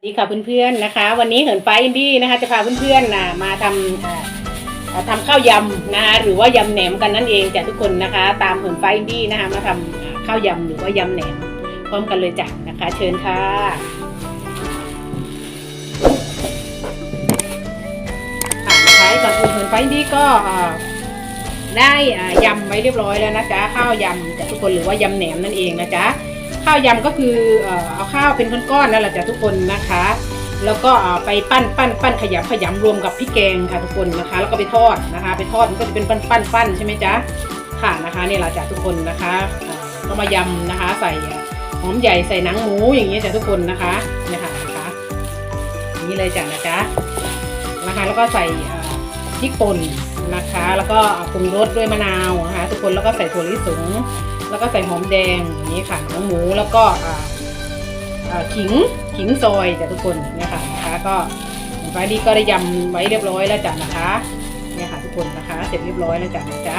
สวัสดีค่ะเพื่อนๆนะคะ วันนี้เหินไฟอินดี้นะคะ จะพาเพื่อนๆนะมาทำทำข้าวยำนะคะหรือว่ายำแหนมกันนั่นเองจ้ะทุกคนนะคะ ตามเหินไฟอินดี้นะคะ มาทำข้าวยำหรือว่ายำแหนมพร้อมกันเลยจ้ะนะคะ เชิญค่ะค่ะนะคะก่อนอื่นเหินไฟอินดี้ก็ได้ยำไว้เรียบร้อยแล้วนะจ๊ะข้าวยำจ้ะทุกคนหรือว่ายำแหนมนั่นเองนะจ๊ะ ข้าวยำก็คือเอาข้าวเป็นก้อนๆนั่นแหละจ้ะทุกคนนะคะ แล้วก็ไปปั้นปั้นปั้นขยำขยำรวมกับพริกแกงค่ะทุกคนนะคะ แล้วก็ไปทอดนะคะ ไปทอดมันก็จะเป็นปั้นปั้นปั้นใช่ไหมจ๊ะค่ะนะคะนี่แหละจ้ะทุกคนนะคะอ่าก็มายำนะคะ ใส่หอมใหญ่ใส่หนังหมูอย่างเงี้ยจ้ะทุกคนนะคะนี่ค่ะนะคะนี้เลยจ้ะนะจ๊ะนะคะ แล้วก็ใส่พริกป่นนะคะ แล้วก็ปรุงรสด้วยมะนาวนะคะ ทุกคนแล้วก็ใส่ถั่วลิสง แล้วก็ใส่หอมแดงอย่างนี้ค่ะหนังหมูแล้วก็อ่าขิงขิงซอยจ้ะทุกคนเนี่ยค่ะนะคะก็ไฟดีก็ได้ยำไว้เรียบร้อยแล้วจ้ะนะคะเนี่ยค่ะทุกคนนะคะ เสร็จเรียบร้อยแล้วจ้ะนะจ๊ะ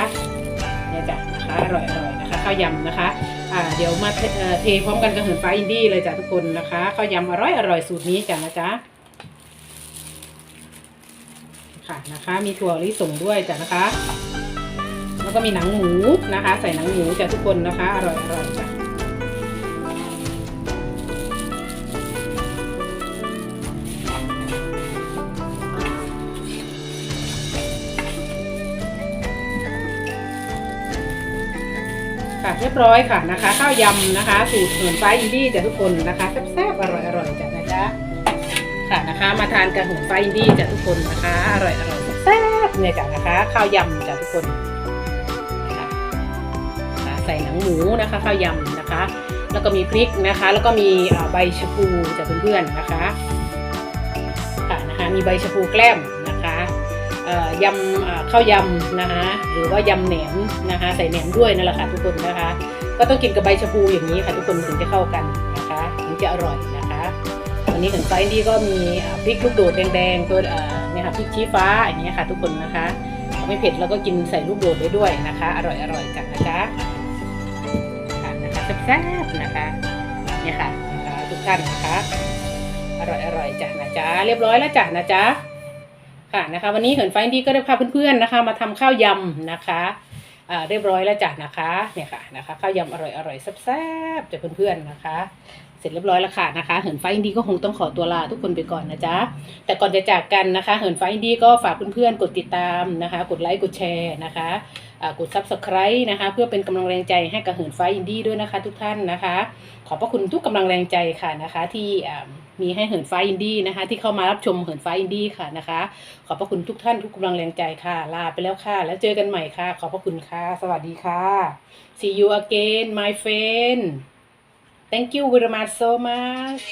เนี่ยจ้ะนะคะอร่อยอร่อยนะคะข้าวยำนะคะอ่าเดี๋ยวมาเทเอ่อเทพร้อมกันกับเหินฟ้าอินดี้เลยจ้ะทุกคนนะคะข้าวยำอร่อยอร่อยสูตรนี้จ้ะนะจ๊ะค่ะนะคะ มีถั่วลิสงด้วยจ้ะนะคะ แล้วก็มีหนังหมูนะคะ ใส่หนังหมูจ้ะทุกคนนะคะ อร่อยอร่อยจ้ะค่ะเรียบร้อยค่ะนะคะ ข้าวยำนะคะ สูตรเหินไฟอินดี้จ้ะทุกคนนะคะแซ่บๆอร่อยอร่อยจ้ะนะจ๊ะค่ะนะคะ มาทานกับเหินฟ้าอินดี้จ้ะทุกคนนะคะ อร่อยอร่อยแซ่บเนี่ยจ้ะนะคะ ข้าวยำจ้ะทุกคน ส่หนังหมูนะคะข้าวยำนะคะ แล้วก็มีพริกนะคะ แล้วก็มีใบชะพูจากเพื่อนๆนะคะค่ะนะคะมีใบชะพูแกล้มนะคะยำข้าวยำนะคะหรือว่ายำแหนมนะคะ ใส่แหนมด้วยนั่นแหละค่ะทุกคนนะคะ ก็ต้องกินกับใบชะพูอย่างนี้ค่ะทุกคนถึงจะเข้ากันนะคะถึงจะอร่อยนะคะวันนี้ถึงไซส์ดีก็มีพริกลูกโดดแดงๆตัวอ่าเนี่ยค่ะพริกชี้ฟ้าอย่างเงี้ยค่ะ ทุกคนนะคะไม่เผ็ดแล้วก็กินใส่ลูกโดดได้ด้วยนะคะ อร่อยอร่อยจังนะคะ คะแซ่บนะคะเนี่ยค่ะนะคะทุกท่านนะคะอร่อยอร่อยจ้ะนะจ๊ะเรียบร้อยแล้วจ้ะนะจ๊ะค่ะนะคะวันนี้เหินไฟดีก็ได้พาเพื่อนๆนะคะ มาทำข้าวยำนะคะอ่าเรียบร้อยแล้วจ้ะนะคะเนี่ยค่ะนะคะข้าวยำอร่อยอร่อยแซ่บๆจากเพื่อนๆนะคะ เสร็จเรียบร้อยแล้วค่ะนะคะเหินไฟอินดี้ก็คงต้องขอตัวลาทุกคนไปก่อนนะจ๊ะแต่ก่อนจะจากกันนะคะเหินไฟอินดี้ก็ฝากเพื่อนๆกดติดตามนะคะ กดไลค์กดแชร์นะคะ กด subscribe นะคะ เพื่อเป็นกำลังแรงใจให้กับเหินไฟอินดี้ด้วยนะคะ ทุกท่านนะคะ ขอบพระคุณทุกกำลังแรงใจค่ะนะคะ ที่มีให้เหินไฟอินดี้นะคะ ที่เข้ามารับชมเหินไฟอินดี้ค่ะนะคะ ขอบพระคุณทุกท่านทุกกำลังแรงใจค่ะ ลาไปแล้วค่ะ แล้วเจอกันใหม่ค่ะ ขอบพระคุณค่ะ สวัสดีค่ะ see you again my friend thank you very much so much